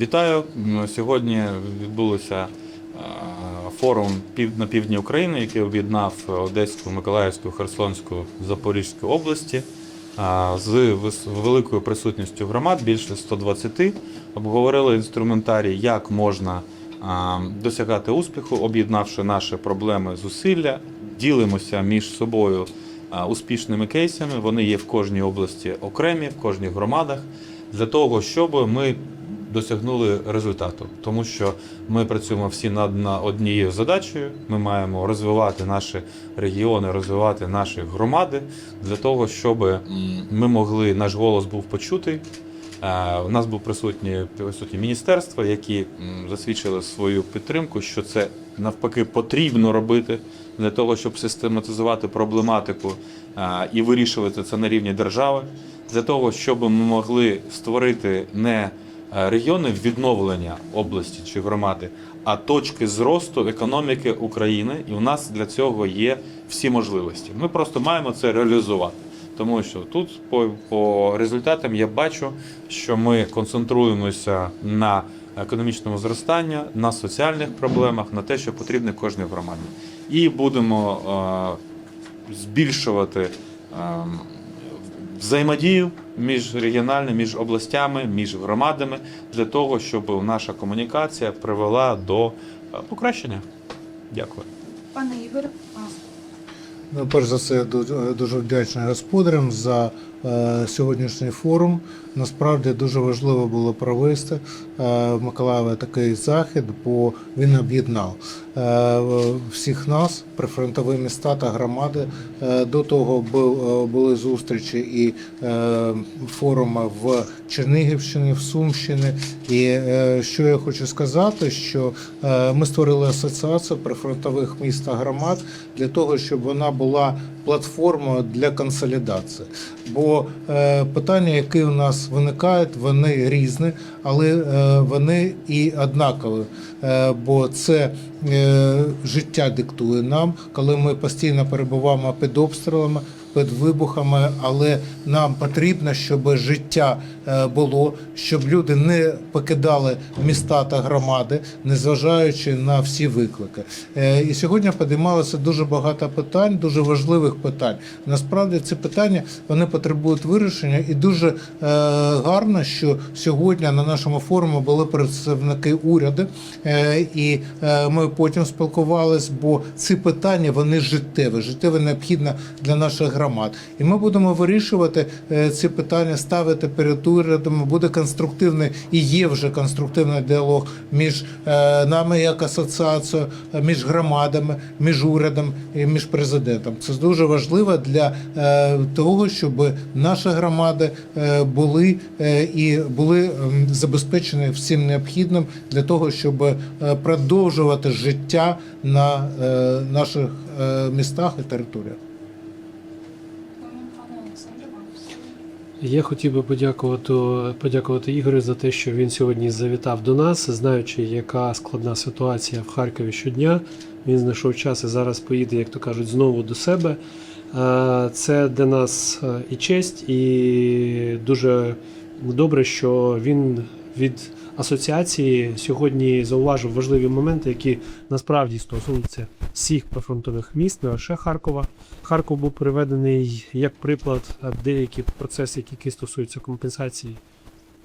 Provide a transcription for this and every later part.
Вітаю. Сьогодні відбулося е, форум на півдні України, який об'єднав Одеську, Миколаївську, Херсонську, Запорізьку області з великою присутністю громад, більше 120. Обговорили інструментарій, як можна досягати успіху, об'єднавши наші проблеми зусилля, ділимося між собою успішними кейсами. Вони є в кожній області окремі, в кожній громадах, для того, щоб ми досягнули результату, тому що ми працюємо всі над на однією задачею. Ми маємо розвивати наші регіони, розвивати наші громади для того, щоб ми могли наш голос був почутий. Е, У нас був присутні присутні міністерства, які засвідчили свою підтримку, що це навпаки потрібно робити для того, щоб систематизувати проблематику е, і вирішувати це на рівні держави, для того, щоб ми могли створити не регіони відновлення області чи громади, а точки зросту економіки України. І у нас для цього є всі можливості. Ми просто маємо це реалізувати. Тому що тут по, по результатам я бачу, що ми концентруємося на економічному зростанні, на соціальних проблемах, на те, що потрібно кожній громаді. І будемо е, збільшувати е, взаємодію між регіональними, між областями, між громадами для того, щоб наша комунікація привела до е, покращення. Дякую. Пане Ігор, Ну, перш за все, дуже, дуже вдячний господарям за е, сьогоднішній форум. Насправді дуже важливо було провести е, в Миколаєві такий захід, бо він об'єднав е, всіх нас, прифронтові міста та громади. Е, до того е, були зустрічі і е, форуми в Чернігівщині, в Сумщині. І е, що я хочу сказати, що е, ми створили асоціацію прифронтових міст та громад для того, щоб вона була платформою для консолідації. Бо е, питання, які у нас виникають, вони різні, але е, вони і однакові. Е, бо це життя диктує нам, коли ми постійно перебуваємо під обстрілами. Під вибухами, але нам потрібно, щоб життя е, було, щоб люди не покидали міста та громади, незважаючи на всі виклики. Е, І сьогодні підіймалося дуже багато питань, дуже важливих питань. Насправді ці питання вони потребують вирішення, і дуже е, гарно, що сьогодні на нашому форумі були представники уряду, і ми потім спілкувалися, бо ці питання вони життєві, життєво необхідно для наших громад. І ми будемо вирішувати е, ці питання, ставити перед урядом. Буде конструктивний і є вже конструктивний діалог між е, нами як асоціацією, між громадами, між урядом і між президентом. Це дуже важливо для е, того, щоб наші громади були і були забезпечені всім необхідним для того, щоб продовжувати життя на наших містах і територіях. пане Олександре, вам слово. Я хотів би подякувати, подякувати Ігорю за те, що він сьогодні завітав до нас, знаючи, яка складна ситуація в Харкові щодня. Він знайшов час і зараз поїде, як то кажуть, знову до себе. Е, Це для нас е, і честь, і дуже добре, що він від асоціації сьогодні зауважив важливі моменти, які насправді стосуються всіх прифронтових міст, не лише Харкова. Харков був приведений як приклад деякі процеси, які стосуються компенсації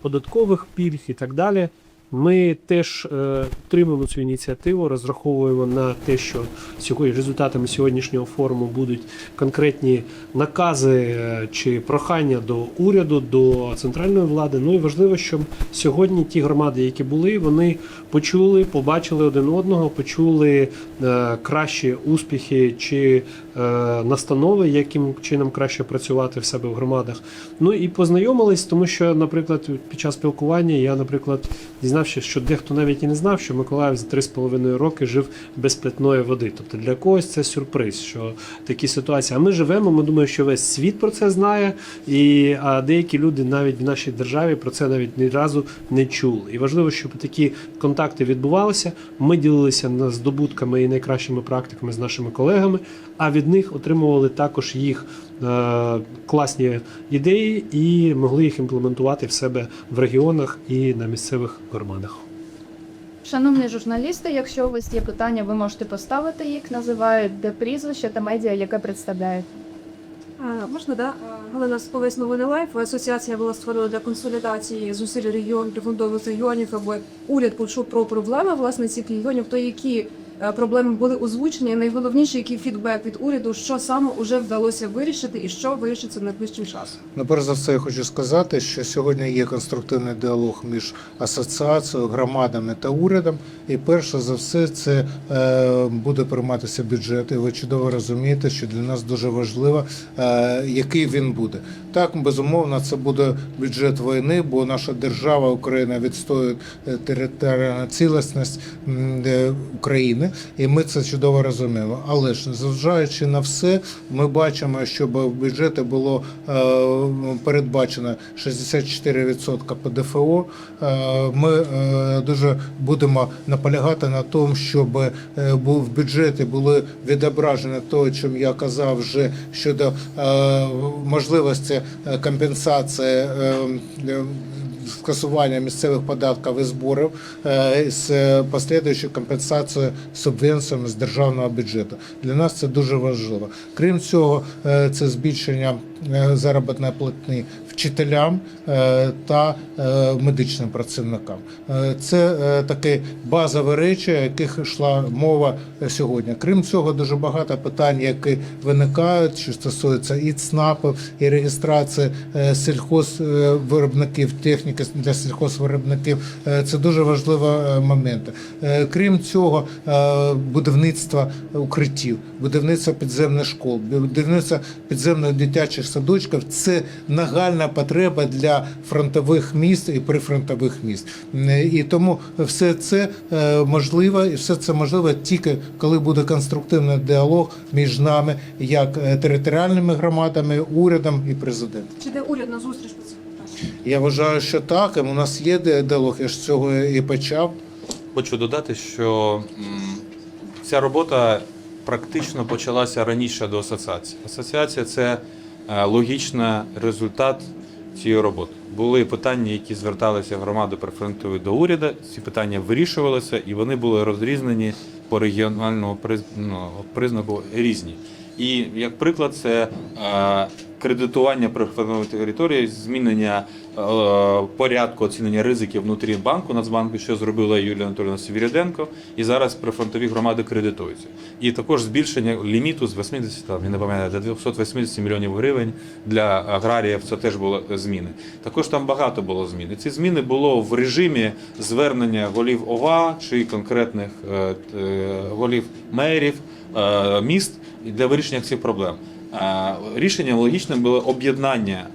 податкових пільг і так далі. Ми теж е, підтримуємо цю ініціативу, розраховуємо на те, що сьогодні результатами сьогоднішнього форуму будуть конкретні накази е, чи прохання до уряду, до центральної влади. Ну і важливо, щоб сьогодні ті громади, які були, вони почули, побачили один одного, почули е, кращі успіхи чи е, настанови, яким чином краще працювати в себе в громадах. Ну і познайомились, тому що, наприклад, під час спілкування я, наприклад, дізнався, що дехто навіть і не знав, що Миколаїв за 3,5 роки жив без питної води. Тобто для когось це сюрприз, що такі ситуації. А ми живемо. Ми думаємо, що весь світ про це знає, і а деякі люди навіть в нашій державі про це навіть ні разу не чули. І важливо, щоб такі контакти відбувалися. Ми ділилися здобутками і найкращими практиками з нашими колегами, а від них отримували також їх класні ідеї і могли їх імплементувати в себе в регіонах і на місцевих громадах. Шановні журналісти, якщо у вас є питання, ви можете поставити їх, називають де прізвище та медіа, яке представляють. А, Можна, да? Галина Сповець новини Лайф. Асоціація була створена для консолідації зусиль регіонів, прифронтових регіонів, аби уряд почув про проблеми власне цих регіонів, то які е, проблеми були озвучені, найголовніше, який фідбек від уряду, що саме вже вдалося вирішити і що вирішиться найближчим часом. Ну, перш за все, я хочу сказати, що сьогодні є конструктивний діалог між асоціацією, громадами та урядом. І перше за все, це е, буде прийматися бюджет. І ви чудово розумієте, що для нас дуже важливо, е, який він буде. Так, безумовно, це буде бюджет війни, бо наша держава Україна відстоює е, територіальну цілісність е, України, і ми це чудово розуміємо. Але ж зважаючи на все, ми бачимо, щоб в бюджеті було е, передбачено 64% ПДФО. Е, Ми е, дуже будемо наполягати на тому, щоб е, бу- в бюджеті були відображені те, чим я казав вже щодо можливості компенсації. Скасування місцевих податків і зборів е, з послідуючою компенсацією субвенціями з державного бюджету. Для нас це дуже важливо. Крім цього, е, це збільшення е, заробітної платні вчителям е, та е, медичним працівникам. Е, Це такі базові речі, яких йшла мова сьогодні. Крім цього, дуже багато питань, які виникають, що стосується і ЦНАПів, і реєстрації сільхозвиробників, техніки для сільхозвиробників. Це дуже важливі моменти. Крім цього, будівництво укриттів, будівництво підземних школ, будівництво підземних дитячих садочків це нагальна потреба для фронтових міст і прифронтових міст. Е, І тому все це е, можливо, і все це можливо тільки коли буде конструктивний діалог між нами, як е, територіальними громадами, урядом і президентом. Чи де уряд на зустріч по цих питаннях? Я вважаю, що так. У нас є діалог, я ж з цього і почав. Хочу додати, що ця робота практично почалася раніше до асоціації. Асоціація це логічний результат цієї роботи. Були питання, які зверталися громади прифронтової до уряду. Ці питання вирішувалися, і вони були розрізнені по регіональному ну, признаку різні. І як приклад, це е, кредитування прифронтової території, змінення е, порядку оцінення ризиків внутрі банку Нацбанку, що зробила Юлія Анатолійовна Свіріденко, і зараз прифронтові громади кредитуються. І також збільшення ліміту з 80, там, я не пам'ятаю, до 280 мільйонів гривень для аграріїв. Це теж були зміни. Також там багато було змін. І ці зміни було в режимі звернення голів ОВА чи конкретних е, е, голів мерів е, міст для вирішення цих проблем. Рішенням логічним було об'єднання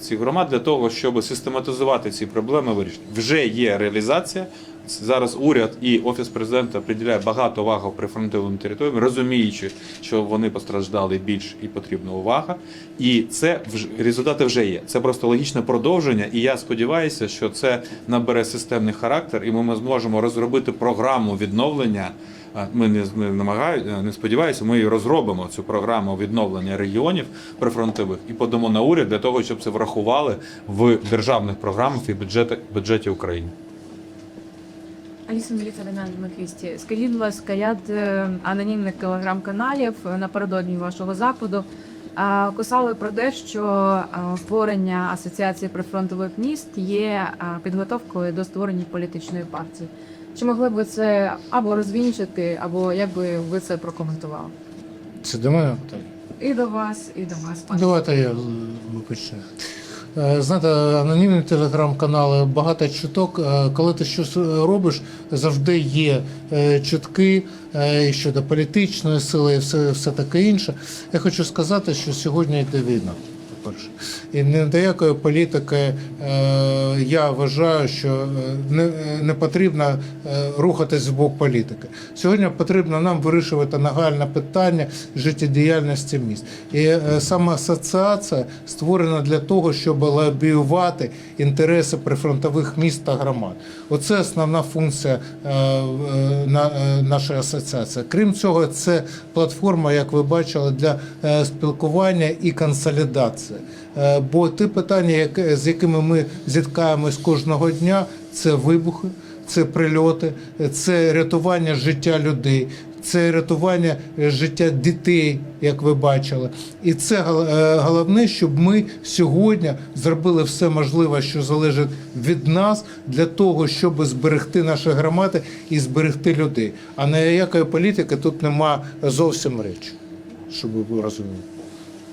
цих громад для того, щоб систематизувати ці проблеми. Вирішення вже є реалізація. Зараз уряд і офіс президента приділяє багато уваги прифронтовим територіям, розуміючи, що вони постраждали більш і потрібна увага. І це вже результати вже є. Це просто логічне продовження. І я сподіваюся, що це набере системний характер, і ми зможемо розробити програму відновлення. Ми не, не намагаю, не сподіваюся, ми розробимо цю програму відновлення регіонів прифронтових і подамо на уряд для того, щоб це врахували в державних програмах і бюджеті, бюджеті України. Аліса Міліця на Квісті. Скажіть, будь ласка, ряд е, анонімних телеграм-каналів е, напередодні вашого заходу писали про те, що створення асоціації прифронтових міст є підготовкою до створення політичної партії. Чи могли б ви це або розвінчити, або як би ви це прокоментували? Це до мене питання. І до вас, і до вас, пане. Давайте я е. Е, Знаєте, анонімні телеграм-канали, багато чуток. Е, Коли ти щось робиш, завжди є е, чутки щодо політичної сили і все, все таке інше. Я хочу сказати, що сьогодні йде війна. По-перше. І не до якої політики е, я вважаю, що е, не, е, не потрібно рухатись в бок політики. Сьогодні потрібно нам вирішувати нагальне питання життєдіяльності міст. І саме асоціація створена для того, щоб лобіювати інтереси прифронтових міст та громад. Оце основна функція на, нашої асоціації. Крім цього, це платформа, як ви бачили, для спілкування і консолідації. Е, Бо ті питання, з якими ми зіткаємось кожного дня, це вибухи, це прильоти, це рятування життя людей. Це рятування е, життя дітей, як ви бачили, і це е, головне, щоб ми сьогодні зробили все можливе, що залежить від нас, для того, щоб зберегти наші громади і зберегти людей. А ніякої політики тут нема зовсім речі, щоб ви розуміли.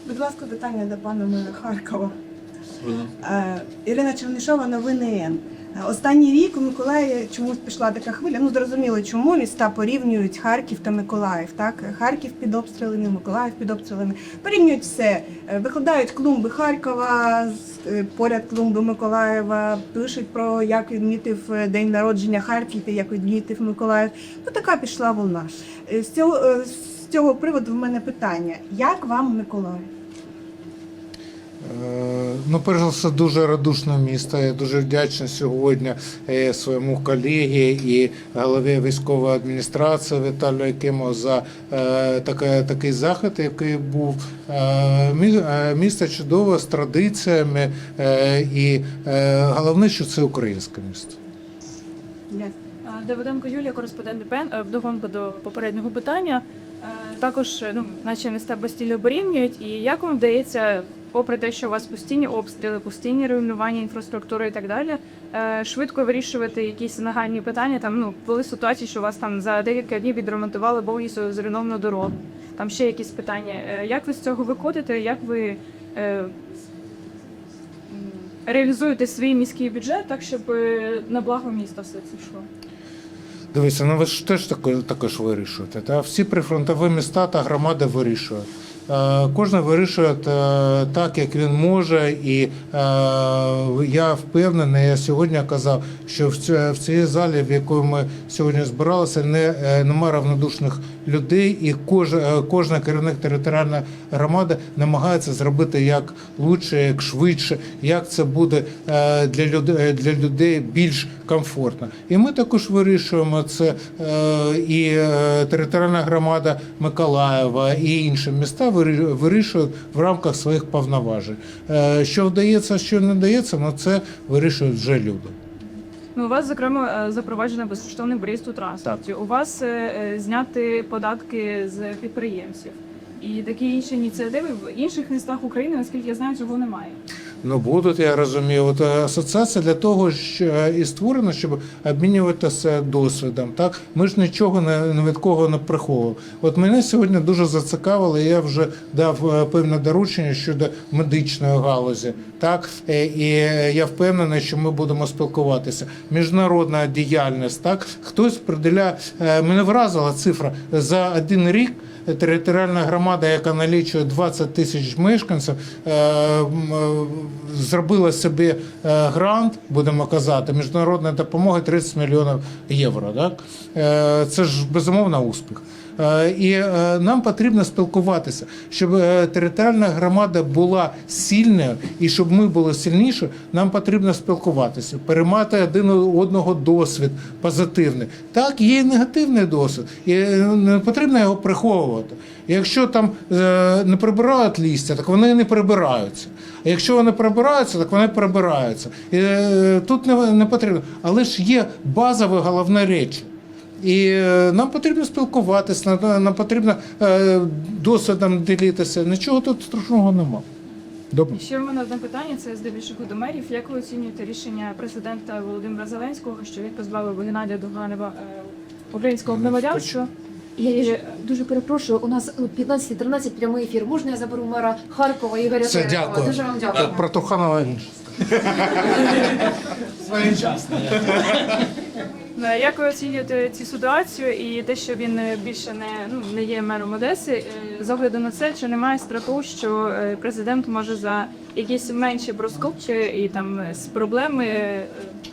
Будь ласка, питання до пана мера Харкова. Е, Ірина Чернишова, новини Н. Е, Останній рік у Миколаєві чомусь пішла така хвиля. Ну зрозуміло, чому міста порівнюють Харків та Миколаїв. Так, Харків під обстрілами, Миколаїв під обстрілами. Порівнюють все. Е, Викладають клумби Харкова, поряд клумби Миколаєва, пишуть про як відмітив день народження Харків як відмітив Миколаїв. Ну така пішла волна. З цього з цього приводу в мене питання: як вам Миколаїв? Е, Ну, перш за все, дуже радушне місто. Я дуже вдячний сьогодні е, своєму колегі і голові військової адміністрації Віталію Якимову за е, таке, такий захід, який був. Мі- Місто чудове з традиціями, і головне, що це українське місто. Давиденко Юлія, кореспондент ДПН. Вдогонку до попереднього питання. Також, ну, наче міста Бастілію порівнюють. І як вам вдається, попри те, що у вас постійні обстріли, постійні руйнування інфраструктури і так далі, е, швидко вирішувати якісь нагальні питання? Там ну були ситуації, що у вас там за декілька днів відремонтували повністю зруйновану дорогу. Там ще якісь питання. Е, Як ви з цього виходите? Як ви е, реалізуєте свій міський бюджет так, щоб на благо міста все це йшло? Дивіться, ну ви ж теж також вирішуєте. Та? Всі прифронтові міста та громади вирішують. Е, Кожен вирішує е, так, як він може, і е, я впевнений, я сьогодні казав, що в цій залі, в якій ми сьогодні збиралися, не, немає равнодушних людей, і кож, е, кожна керівник територіальної громади намагається зробити як лучше, як швидше, як це буде е, для людей, для людей більш комфортно. І ми також вирішуємо це е, і територіальна громада Миколаєва, і інші міста вирішують в рамках своїх повноважень. Що вдається, що не вдається, ну це вирішують вже люди. Ну, у вас, зокрема, е, запроваджено безкоштовний проїзд у транспорті. У вас е, е, зняти податки з підприємців. І такі інші ініціативи в інших містах України, наскільки я знаю, цього немає. Ну будуть, я розумію. От е, асоціація для того що е, і створена, щоб обмінюватися досвідом. Так ми ж нічого не від кого не приховували. От мене сьогодні дуже зацікавило. Я вже дав е, певне доручення щодо медичної галузі. Так і я впевнений, що ми будемо спілкуватися. Міжнародна діяльність. Так хтось приділяє мене вразила цифра за один рік. Територіальна громада, яка налічує 20 тисяч мешканців, е, е, зробила собі е, грант, будемо казати, міжнародної допомоги 30 мільйонів євро. Так? Це ж безумовно успіх. Е, І е, нам потрібно спілкуватися, щоб е, територіальна громада була сильною і щоб ми були сильніші, нам потрібно спілкуватися, переймати один одного досвід позитивний. Так, є і негативний досвід, і не потрібно його приховувати. Якщо там не прибирають лістя, так вони не прибираються. А якщо вони прибираються, так вони прибираються. І тут не потрібно. Але ж є базові головні речі. І е, нам потрібно спілкуватися, нам, потрібно е, досвідом ділитися. Нічого тут страшного нема. Добре. Ще в мене одне питання: це здебільшого до мерів. Як ви оцінюєте рішення президента Володимира Зеленського, що він позбавив Геннадія Дуганева е, українського громадянства? Я дуже перепрошую. У нас о 15-13 прямий ефір. Можна я заберу мера Харкова Ігоря Все, Терехова? дякую. Дуже вам дякую. Про Туханова. Своєчасно. Е, Як ви оцінюєте цю ситуацію і те, що він е, більше не, ну, не є мером Одеси, е, з огляду на це, чи немає страху, що президент може за якісь менші проскопчі і там з проблеми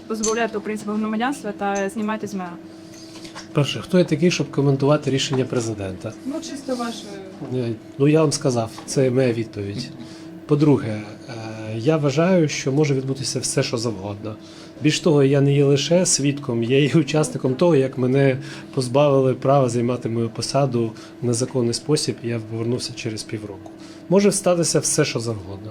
позбавляти принципу громадянства та знімати з мера? Перше, хто я такий, щоб коментувати рішення президента? Ну, чисто ваше. Ну, я вам сказав, це моя відповідь. По-друге, я вважаю, що може відбутися все, що завгодно. Більш того, я не є лише свідком, я є учасником того, як мене позбавили права займати мою посаду в незаконний спосіб, я повернувся через півроку. Може статися все, що завгодно.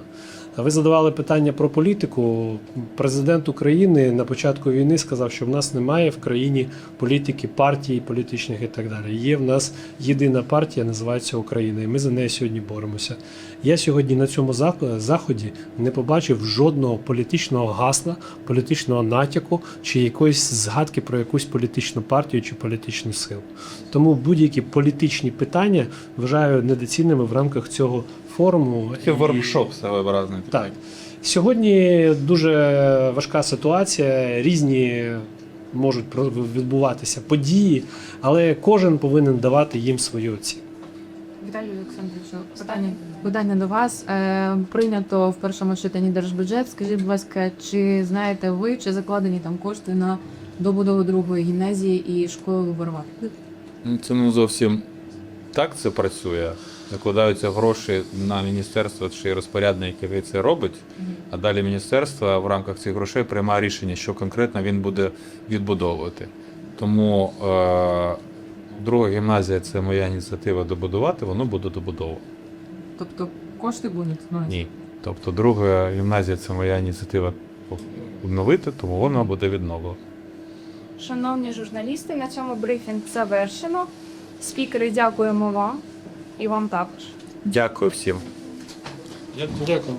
Ви задавали питання про політику. Президент України на початку війни сказав, що в нас немає в країні політики, партій, політичних і так далі. Є в нас єдина партія, називається Україна, і ми за неї сьогодні боремося. Я сьогодні на цьому заході не побачив жодного політичного гасла, політичного натяку чи якоїсь згадки про якусь політичну партію чи політичну силу. Тому будь-які політичні питання вважаю недоцільними в рамках цього форуму. Це І- воркшоп своєобразний. так. Сьогодні дуже важка ситуація, різні можуть відбуватися події, але кожен повинен давати їм свою оцінку. Віталію Олександровичу, питання, питання до вас. Е, прийнято в першому читанні держбюджет. Скажіть, будь ласка, чи знаєте ви, чи закладені там кошти на добудову другої гімназії і школи Виборова? Ну, Це не зовсім так це працює. Закладаються гроші на міністерство чи розпорядник, який це робить, а далі міністерство в рамках цих грошей приймає рішення, що конкретно він буде відбудовувати. Тому е, друга гімназія це моя ініціатива добудувати, воно буде добудовано. Тобто кошти будуть? Ну, Ні. Тобто друга гімназія це моя ініціатива обновити, тому воно буде відновлено. Шановні журналісти, на цьому брифінг завершено. Спікери, дякуємо вам і вам також. Дякую всім. Дякую.